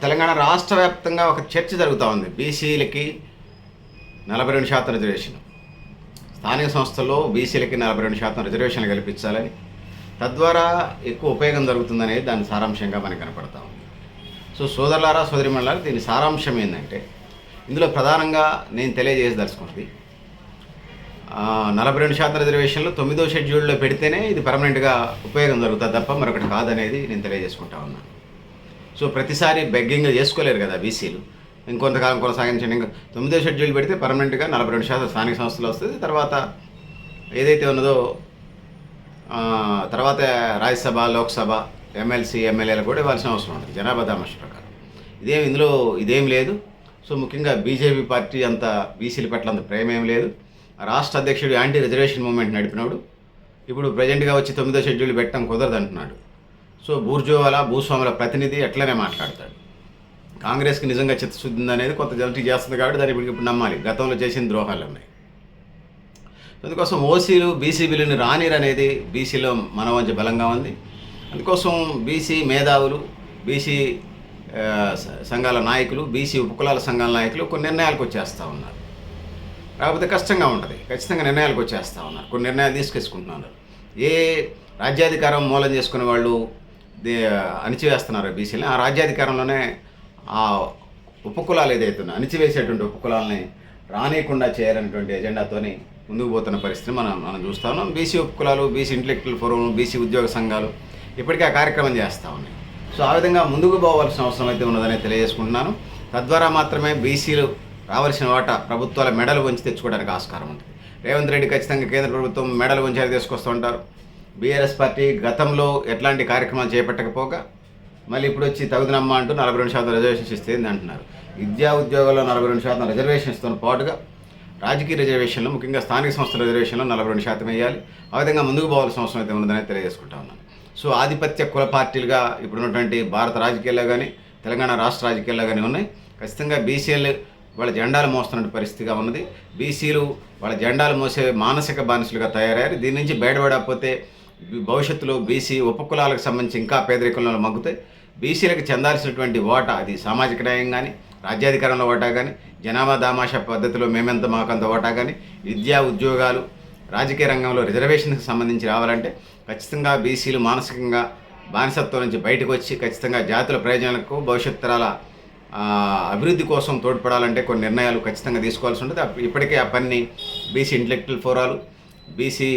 తెలంగాణ రాష్ట్ర వ్యాప్తంగా ఒక చర్చ జరుగుతూ ఉంది. బీసీలకి నలభై రెండు శాతం రిజర్వేషన్. స్థానిక సంస్థల్లో బీసీలకి నలభై రెండు శాతం రిజర్వేషన్లు కల్పించాలని తద్వారా ఎక్కువ ఉపయోగం జరుగుతుందనేది దాని సారాంశంగా మనకు కనపడతా ఉంది. సో సోదరులారా సోదరిమణులారా దీని సారాంశం ఏంటంటే ఇందులో ప్రధానంగా నేను తెలియజేయదలుచుకున్నది నలభై రెండు శాతం రిజర్వేషన్లు తొమ్మిదో షెడ్యూల్లో పెడితేనే ఇది పర్మనెంట్గా ఉపయోగం జరుగుతుంది తప్ప మరొకటి కాదనేది నేను తెలియజేసుకుంటా ఉన్నాను. సో ప్రతిసారి బెగ్గింగ్ చేసుకోలేరు కదా బీసీలు ఇంకొంతకాలం కొనసాగించండి. ఇంకా తొమ్మిదో షెడ్యూల్ పెడితే పర్మనెంట్గా నలభై రెండు శాతం స్థానిక సంస్థలు వస్తుంది. తర్వాత ఏదైతే ఉన్నదో తర్వాత రాజ్యసభ లోక్సభ ఎమ్మెల్సీ ఎమ్మెల్యేలు కూడా ఇవ్వాల్సిన అవసరం ఉంటుంది. జనాభా దామర్శ ప్రకారం. ఇదేం ఇందులో ఇదేం లేదు. సో ముఖ్యంగా బీజేపీ పార్టీ అంత బీసీల పట్ల అంత ప్రేమ ఏం లేదు. రాష్ట్ర అధ్యక్షుడు యాంటీ రిజర్వేషన్ మూమెంట్ నడిపినప్పుడు ఇప్పుడు ప్రజెంట్గా వచ్చి తొమ్మిదో షెడ్యూల్ పెట్టడం కుదరదు అంటున్నాడు సో బూర్జోవాల భూస్వాముల ప్రతినిధి ఎట్లనే మాట్లాడతాడు. కాంగ్రెస్కి నిజంగా చిత్తశుద్ధి ఉందనేది కొంత జనటీ చేస్తుంది కాబట్టి దాన్ని ఇప్పుడు ఇప్పుడు నమ్మాలి. గతంలో చేసిన ద్రోహాలు ఉన్నాయి. అందుకోసం ఓసీలు బీసీ బిల్లుని రానిరు అనేది బీసీలో మనవంచ బలంగా ఉంది. అందుకోసం బీసీ మేధావులు బీసీ సంఘాల నాయకులు బీసీ ఉపకులాల సంఘాల నాయకులు కొన్ని నిర్ణయాలకు వచ్చేస్తూ ఉన్నారు. కాకపోతే కష్టంగా ఉంటుంది. ఖచ్చితంగా నిర్ణయాలకు వచ్చేస్తూ ఉన్నారు. కొన్ని నిర్ణయాలు తీసుకేసుకుంటున్నారు. ఏ రాజ్యాధికారం మూలం చేసుకునే వాళ్ళు అణిచివేస్తున్నారు బీసీలని. ఆ రాజ్యాధికారంలోనే ఆ ఉపకులాలు ఏదైతే ఉన్నాయో అణిచివేసేటువంటి ఉపకులాలని రానియకుండా చేయాలనేటువంటి ఎజెండాతోని ముందుకు పోతున్న పరిస్థితి మనం మనం చూస్తా ఉన్నాం. బీసీ ఉపకులాలు బీసీ ఇంటలెక్చువల్ ఫోరం బీసీ ఉద్యోగ సంఘాలు ఇప్పటికే ఆ కార్యక్రమం చేస్తూ ఉన్నాయి. సో ఆ విధంగా ముందుకు పోవాల్సిన అవసరం అయితే ఉన్నదని తెలియజేసుకుంటున్నాను. తద్వారా మాత్రమే బీసీలు రావాల్సిన వాట ప్రభుత్వాల మెడలు వంచి తెచ్చుకోవడానికి ఆస్కారం ఉంటుంది. రేవంత్ రెడ్డి ఖచ్చితంగా కేంద్ర ప్రభుత్వం మెడలు వంచి తీసుకొస్తూ ఉంటారు. బీఆర్ఎస్ పార్టీ గతంలో ఎట్లాంటి కార్యక్రమాలు చేపట్టకపోగా మళ్ళీ ఇప్పుడు వచ్చి తగుదనమ్మ అంటూ నలభై రెండు శాతం రిజర్వేషన్స్ ఇస్తుంది అంటున్నారు. విద్యా ఉద్యోగాల్లో నలభై రెండు శాతం రిజర్వేషన్స్తో పాటుగా రాజకీయ రిజర్వేషన్లు ముఖ్యంగా స్థానిక సంస్థల రిజర్వేషన్లు నలభై రెండు శాతం వేయాలి. ఆ విధంగా ముందుకు పోవాల్సిన అవసరం అయితే ఉన్నదని తెలియజేసుకుంటా ఉన్నాను. సో ఆధిపత్య కుల పార్టీలుగా ఇప్పుడున్నటువంటి భారత రాజకీయాల్లో కానీ తెలంగాణ రాష్ట్ర రాజకీయాల్లో కానీ ఉన్నాయి. ఖచ్చితంగా బీసీఎల్ వాళ్ళ జెండాలు మోస్తున్న పరిస్థితిగా ఉన్నది. బీసీలు వాళ్ళ జెండాలు మోసే మానసిక బానిసలుగా తయారయ్యారు. దీని నుంచి బయటపడకపోతే భవిష్యత్తులో బీసీ ఉపకులాలకు సంబంధించి ఇంకా పేదరికంలో మగ్గుతాయి. బీసీలకు చెందాల్సినటువంటి ఓటా అది సామాజిక న్యాయం కానీ రాజ్యాధికారంలో ఓటా కానీ జనాభా దామాషా పద్ధతిలో మేమెంత మాకంత ఓటా కానీ విద్యా ఉద్యోగాలు రాజకీయ రంగంలో రిజర్వేషన్కి సంబంధించి రావాలంటే ఖచ్చితంగా బీసీలు మానసికంగా బానిసత్వం నుంచి బయటకు వచ్చి ఖచ్చితంగా జాతుల ప్రయోజనాలకు భవిష్యత్ తరాల అభివృద్ధి కోసం తోడ్పడాలంటే కొన్ని నిర్ణయాలు ఖచ్చితంగా తీసుకోవాల్సి ఉంటుంది. ఇప్పటికే ఆ పని బీసీ ఇంటలెక్చువల్ ఫోరాలు బీసీ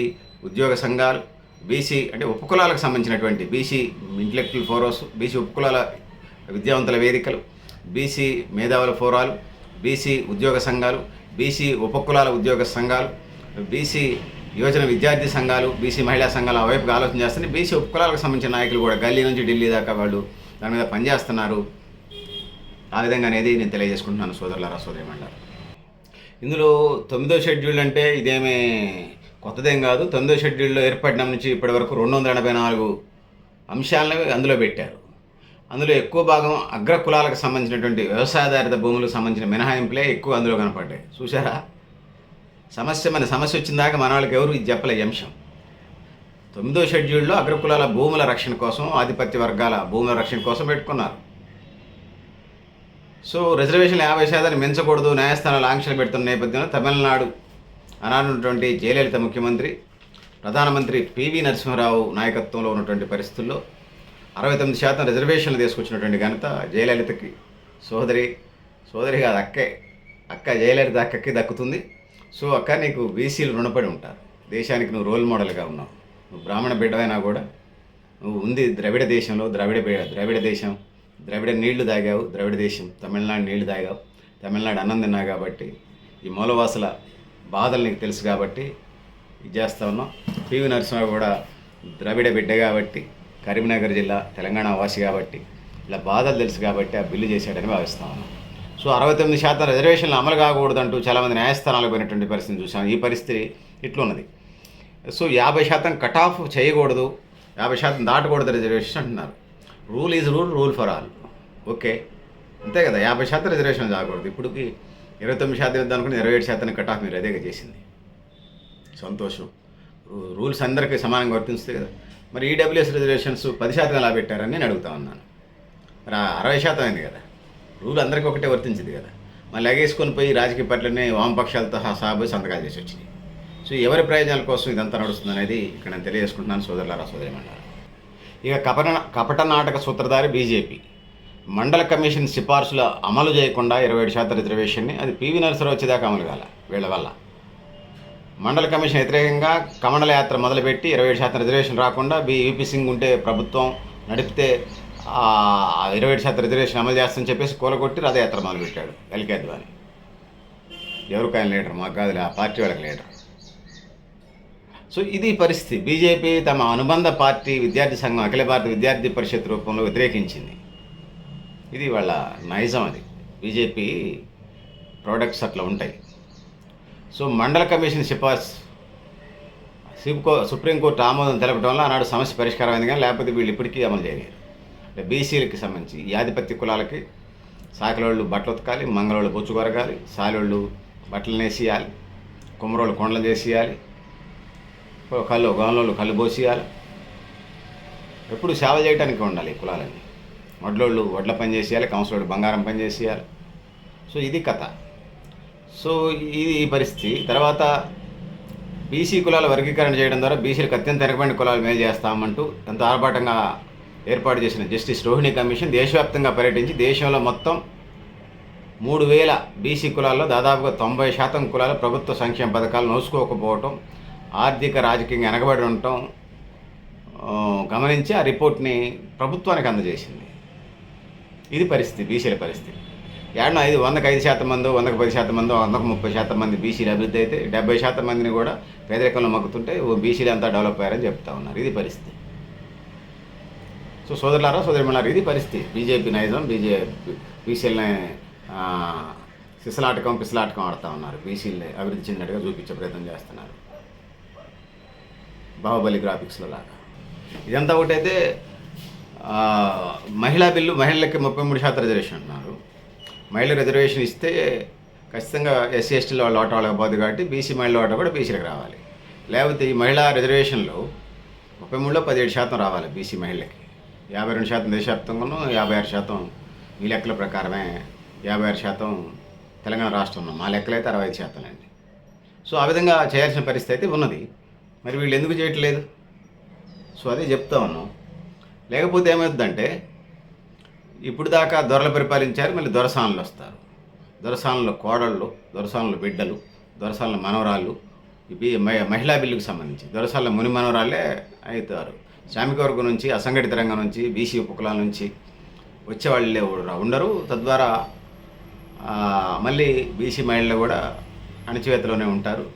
ఉద్యోగ సంఘాలు బీసీ అంటే ఉపకులాలకు సంబంధించినటువంటి బీసీ ఇంటలెక్చువల్ ఫోరోస్ బీసీ ఉపకులాల విద్యావంతుల వేదికలు బీసీ మేధావుల ఫోరాలు బీసీ ఉద్యోగ సంఘాలు బీసీ ఉపకులాల ఉద్యోగ సంఘాలు బీసీ యువజన విద్యార్థి సంఘాలు బీసీ మహిళా సంఘాలు ఆ వైపుగా ఆలోచన చేస్తున్నాయి బీసీ ఉపకులాలకు సంబంధించిన నాయకులు కూడా గల్లీ నుంచి ఢిల్లీ దాకా వాళ్ళు దాని మీద పనిచేస్తున్నారు. ఆ విధంగా అనేది నేను తెలియజేసుకుంటున్నాను సోదరులారా సోదరిమండారు ఇందులో తొమ్మిదో షెడ్యూల్ అంటే ఇదేమీ కొత్తదేం కాదు తొమ్మిదో షెడ్యూల్లో ఏర్పడిన నుంచి ఇప్పటి వరకు రెండు వందల ఎనభై నాలుగు అంశాలను అందులో పెట్టారు. అందులో ఎక్కువ భాగం అగ్ర కులాలకు సంబంధించినటువంటి వ్యవసాయాధారిత భూములకు సంబంధించిన మినహాయింపులే ఎక్కువ అందులో కనపడ్డాయి. చూసారా సమస్య మన సమస్య వచ్చిందాక మన వాళ్ళకి ఎవరు ఇది చెప్పలే అంశం. తొమ్మిదో షెడ్యూల్లో అగ్రకులాల భూముల రక్షణ కోసం ఆధిపత్య వర్గాల భూముల రక్షణ కోసం పెట్టుకున్నారు. సో రిజర్వేషన్ యాభై శాతాన్ని మించకూడదు న్యాయస్థానాలు ఆంక్షలు పెడుతున్న నేపథ్యంలో తమిళనాడు అనానున్నటువంటి జయలలిత ముఖ్యమంత్రి ప్రధానమంత్రి పివి నరసింహారావు నాయకత్వంలో ఉన్నటువంటి పరిస్థితుల్లో అరవై తొమ్మిది శాతం రిజర్వేషన్లు తీసుకొచ్చినటువంటి ఘనత జయలలితకి. సోదరి సోదరి కాదు అక్కే అక్క జయలలిత అక్కకి దక్కుతుంది. సో అక్క నీకు బీసీలు రుణపడి ఉంటారు. దేశానికి నువ్వు రోల్ మోడల్గా ఉన్నావు. నువ్వు బ్రాహ్మణ బిడ్డవైనా కూడా నువ్వు ఉంది ద్రవిడ దేశంలో ద్రవిడ ద్రవిడ దేశం. ద్రవిడ నీళ్ళు తాగావు ద్రవిడ దేశం. తమిళనాడు నీళ్ళు తాగావు. తమిళనాడు అన్నం తిన్నావు కాబట్టి ఈ మూలవాసుల బాధలు నీకు తెలుసు కాబట్టి ఇది చేస్తా ఉన్నాం. పివి నరసింహ కూడా ద్రవిడ బిడ్డ కాబట్టి కరీంనగర్ జిల్లా తెలంగాణ వాసి కాబట్టి ఇలా బాధలు తెలుసు కాబట్టి ఆ బిల్లు చేశాడని భావిస్తా ఉన్నాం. సో అరవై తొమ్మిది శాతం రిజర్వేషన్లు అమలు కాకూడదంటూ చాలామంది న్యాయస్థానాలకు పోయినటువంటి పరిస్థితిని చూసాం ఈ పరిస్థితి ఇట్లున్నది. సో యాభై శాతం కట్ ఆఫ్ చేయకూడదు యాభై శాతం దాటకూడదు రిజర్వేషన్ అంటున్నారు. Rule is rule rule for all. Okay. అంతే కదా యాభై శాతం రిజర్వేషన్ కాకూడదు ఇప్పటికి ఇరవై తొమ్మిది శాతం ఇద్దాం అనుకుని ఇరవై ఏడు శాతం కట్ ఆఫ్ మీరు అదేగా చేసింది. సంతోషం. రూల్స్ అందరికీ సమానంగా వర్తిస్తే కదా. మరి ఈడబ్ల్యూఎస్ రిజర్వేషన్స్ పది శాతం ఎలా పెట్టారని నేను అడుగుతా ఉన్నాను. మరి అరవై శాతం అయింది కదా. రూల్ అందరికీ ఒకటే వర్తించింది కదా. మళ్ళీ లగేసుకొని పోయి రాజకీయ పార్టీలని వామపక్షాలతో సాబోయి సంతకాలు చేసి వచ్చింది. సో ఎవరి ప్రయోజనాల కోసం ఇదంతా నడుస్తుంది అనేది ఇక్కడ నేను తెలియజేసుకుంటున్నాను సోదరులారా సోదరిమన్నారు ఇక కపట కపట నాటక సూత్రధారి బీజేపీ. మండల కమిషన్ సిఫార్సుల అమలు చేయకుండా ఇరవై ఏడు శాతం రిజర్వేషన్ని అది పివి నరసరావు వచ్చేదాకా అమలు కాల వీళ్ళ వల్ల. మండల కమిషన్ వ్యతిరేకంగా కమండల యాత్ర మొదలుపెట్టి ఇరవై ఏడు శాతం రిజర్వేషన్ రాకుండా బి. యూపీ సింగ్ ఉంటే ప్రభుత్వం నడిపితే ఇరవై ఏడు శాతం రిజర్వేషన్ అమలు చేస్తామని చెప్పేసి కూలగొట్టి రథయాత్ర మొదలుపెట్టాడు ఎల్కే అద్వాని. ఎవరికి ఆయన లీడర్ మాకు కాదు ఆ పార్టీ వాళ్ళకి లీడర్. సో ఇది పరిస్థితి. బీజేపీ తమ అనుబంధ పార్టీ విద్యార్థి సంఘం అఖిల భారత విద్యార్థి పరిషత్ రూపంలో వ్యతిరేకించింది. ఇది వాళ్ళ నైజం అది. బీజేపీ ప్రోడక్ట్స్ అట్లా ఉంటాయి. సో మండల కమిషన్ సిఫార్సు సిప్కో సుప్రీంకోర్టు ఆమోదం తెలపడం వల్ల ఆనాడు సమస్య పరిష్కారం అయింది కానీ లేకపోతే వీళ్ళు ఇప్పటికీ అమలు చేయలేరు. అంటే బీసీలకి సంబంధించి ఈ ఆధిపత్య కులాలకి సాకలోళ్ళు బట్టలు ఉతకాలి మంగళోళ్ళు బొచ్చు కొరగాలి సాలోళ్ళు బట్టలు నేసేయాలి కుమ్మరోళ్ళు కొండలు చేసేయాలి కళ్ళు గౌన్లోళ్ళు కళ్ళు పోసేయాలి. ఎప్పుడు సేవ చేయడానికి ఉండాలి ఈ కులాలన్నీ. వడ్లోళ్ళు వడ్ల పని చేసేయాలి కంసలోళ్ళు బంగారం పని చేసేయాలి. సో ఇది కథ. సో ఇది ఈ పరిస్థితి. తర్వాత బీసీ కులాల వర్గీకరణ చేయడం ద్వారా బీసీలకు అత్యంత వెనకబడిన కులాలు మేలు చేస్తామంటూ ఎంతో ఆర్భాటంగా ఏర్పాటు చేసిన జస్టిస్ రోహిణి కమిషన్ దేశవ్యాప్తంగా పర్యటించి దేశంలో మొత్తం మూడు వేల బీసీ కులాల్లో దాదాపుగా తొంభై శాతం కులాలు ప్రభుత్వ సంక్షేమ పథకాలు నోసుకోకపోవటం ఆర్థిక రాజకీయంగా వెనకబడి ఉండటం గమనించి ఆ రిపోర్ట్ని ప్రభుత్వానికి అందజేసింది. ఇది పరిస్థితి బీసీల పరిస్థితి. ఏడన ఐదు వందకు ఐదు శాతం మంది వందకు పది శాతం మంది వందకు ముప్పై శాతం మంది బీసీలు అభివృద్ధి అయితే డెబ్బై శాతం మందిని కూడా పేదరికంలో మగ్గుతుంటే ఓ బీసీలు అంతా డెవలప్ అయ్యారని చెప్తా ఉన్నారు. ఇది పరిస్థితి. సో సోదరులారా సోదరిమలారా ఇది పరిస్థితి. బీజేపీ నైజం బీజేపీ బీసీలని సిసలాటకం పిసలాటకం ఆడుతూ ఉన్నారు. బీసీలని అభివృద్ధి చెందినట్టుగా చూపించే ప్రయత్నం చేస్తున్నారు. బాహుబలి గ్రాఫిక్స్లో లాగా. ఇదంతా ఒకటైతే మహిళా బిల్లు మహిళలకి ముప్పై మూడు శాతం రిజర్వేషన్ అంటున్నారు మహిళ రిజర్వేషన్ ఇస్తే ఖచ్చితంగా ఎస్సీ ఎస్టీలో వాళ్ళ ఓట వాళ్ళకి పోదు కాబట్టి బీసీ మహిళల ఓట కూడా బీసీలకు రావాలి. లేకపోతే ఈ మహిళా రిజర్వేషన్లో ముప్పై మూడులో పదిహేడు శాతం రావాలి బీసీ మహిళలకి. యాభై రెండు శాతం దేశవ్యాప్తంగాను యాభై ఆరు శాతం మీ లెక్కల ప్రకారమే యాభై ఆరు శాతం తెలంగాణ రాష్ట్రంలో మా లెక్కలైతే అరవై ఐదు శాతం అండి. సో ఆ విధంగా చేయాల్సిన పరిస్థితి అయితే ఉన్నది. మరి వీళ్ళు ఎందుకు చేయట్లేదు? సో అదే చెప్తా ఉన్నాం. లేకపోతే ఏమవుతుందంటే ఇప్పుడు దాకా దొరలు పరిపాలించారు మళ్ళీ దొరసానులు వస్తారు. దొరసానుల కోడళ్ళు దొరసానుల బిడ్డలు దొరసానుల మనవరాళ్ళు ఇవి మ- మహిళా బిల్లుకు సంబంధించి దొరసాల ముని మనవరాలే అవుతారు. శ్రామిక వర్గం నుంచి అసంఘటిత రంగం నుంచి బీసీ ఉపకులాల నుంచి వచ్చేవాళ్ళే ఉండరు. తద్వారా మళ్ళీ బీసీ మహిళలు కూడా అణచివేతలోనే ఉంటారు.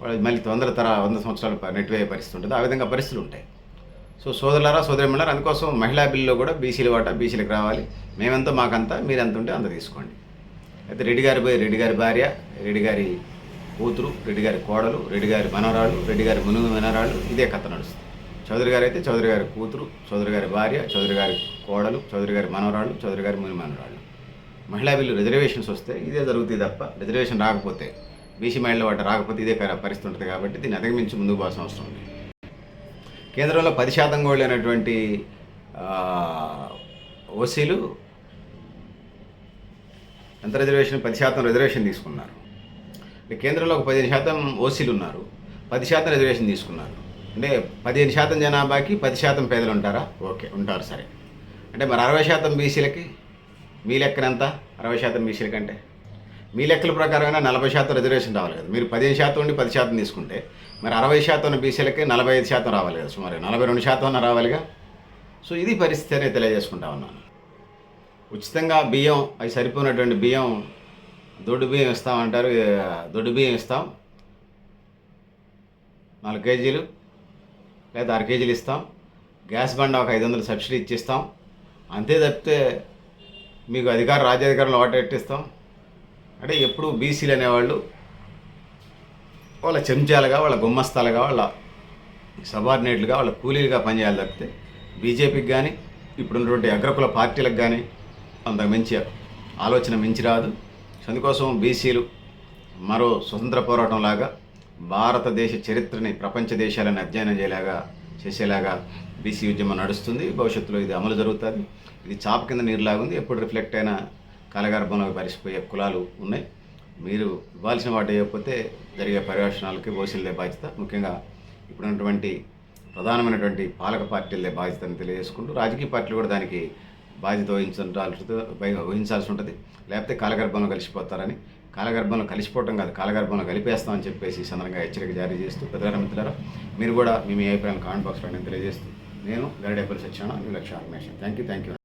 వాళ్ళు మళ్ళీ తొందర తర వంద సంవత్సరాలు నెట్టివేయ పరిస్థితి ఉంటుంది. ఆ విధంగా పరిస్థితులు ఉంటాయి. సో సోదరులారా సోదరిమణారు అందుకోసం మహిళా బిల్లులో కూడా బీసీల వాటా బీసీలకు రావాలి. మేమెంతో మాకంతా మీరెంత ఉంటే అంత తీసుకోండి. అయితే రెడ్డి గారి పోయి రెడ్డి గారి భార్య రెడ్డి గారి కూతురు రెడ్డి గారి కోడలు రెడ్డి గారి మనవరాళ్ళు రెడ్డి గారి మునుగు మనవరాళ్ళు ఇదే కథ నడుస్తుంది. చౌదరి గారు అయితే చౌదరి గారి కూతురు చౌదరి గారి భార్య చౌదరి గారి కోడలు చౌదరి గారి మనవరాళ్ళు చౌదరి గారి ముని మనవరాళ్ళు. మహిళా బిల్లు రిజర్వేషన్స్ వస్తే ఇదే జరుగుతుంది తప్ప రిజర్వేషన్ రాకపోతే బీసీ మహిళల వాట రాకపోతే ఇదే పరిస్థితి ఉంటుంది కాబట్టి దీన్ని అధిగమించి ముందుకు పోవాల్సిన అవసరం ఉంది. కేంద్రంలో పది శాతం కూడా లేనటువంటి ఓసీలు ఎంత రిజర్వేషన్ పది శాతం రిజర్వేషన్ తీసుకున్నారు. అంటే కేంద్రంలో ఒక పదిహేను శాతం ఓసీలు ఉన్నారు. పది శాతం రిజర్వేషన్ తీసుకున్నారు. అంటే పదిహేను శాతం జనాభాకి పది శాతం పేదలు ఉంటారా? ఓకే ఉంటారు సరే. అంటే మరి అరవై శాతం బీసీలకి మీ లెక్కనంత? అరవై శాతం బీసీలకి కంటే? మీ లెక్కల ప్రకారమైనా నలభై శాతం రిజర్వేషన్ రావాలి కదా. మీరు పదిహేను శాతం ఉండి పది శాతం తీసుకుంటే మరి అరవై శాతం బీసీలకి నలభై ఐదు శాతం రావాలి కదా సుమారు నలభై రెండు శాతం అన్న రావాలిగా. సో ఇది పరిస్థితి అనేది తెలియజేసుకుంటా ఉన్నాను. ఉచితంగా బియ్యం అవి సరిపోయినటువంటి బియ్యం దొడ్డు బియ్యం ఇస్తామంటారు దొడ్డు బియ్యం ఇస్తాం. నాలుగు కేజీలు లేదా అర కేజీలు ఇస్తాం. గ్యాస్ బండ ఒక ఐదు వందలు సబ్సిడీ ఇచ్చిస్తాం. అంతే తప్పితే మీకు అధికార రాజ్యాధికారంలో ఓటెట్టిస్తాం అంటే ఎప్పుడు బీసీలు అనేవాళ్ళు వాళ్ళ చెంచాలుగా వాళ్ళ గుమ్మస్తాలుగా వాళ్ళ సబార్డినేట్లుగా వాళ్ళ కూలీలుగా పనిచేయాలి తప్పితే బీజేపీకి కానీ ఇప్పుడున్నటువంటి అగ్రకుల పార్టీలకు కానీ అంత మంచి ఆలోచన మించి రాదు. సో అందుకోసం బీసీలు మరో స్వతంత్ర పోరాటం లాగా భారతదేశ చరిత్రని ప్రపంచ దేశాలను అధ్యయనం చేయలాగా చేసేలాగా బీసీ ఉద్యమం నడుస్తుంది. భవిష్యత్తులో ఇది అమలు జరుగుతుంది. ఇది చాప కింద నీరులాగుంది. ఎప్పుడు రిఫ్లెక్ట్ అయిన కాలగర్భంలో పరిసిపోయే కులాలు ఉన్నాయి. మీరు ఇవ్వాల్సిన వాటి ఇవ్వకపోతే జరిగే పర్యవేక్షణాలకి ఓసిల్లే బాధ్యత. ముఖ్యంగా ఇప్పుడున్నటువంటి ప్రధానమైనటువంటి పాలక పార్టీలే బాధ్యత అని తెలియజేసుకుంటూ రాజకీయ పార్టీలు కూడా దానికి బాధ్యత వహించాల్సి వహించాల్సి ఉంటుంది. లేకపోతే కాలగర్భంలో కలిసిపోతారని. కాలగర్భంలో కలిసిపోవటం కాదు కాలగర్భంలో కలిపేస్తామని చెప్పేసి ఈ సందర్భంగా హెచ్చరిక జారీ చేస్తూ పెద్దగారు మిత్రులారా మీరు కూడా మీ మీ అభిప్రాయం కామెంట్ బాక్స్లో నేను తెలియజేస్తూ నేను గరిడేపల్లి సత్యాన మీ లక్ష్య థ్యాంక్ యూ థ్యాంక్ యూ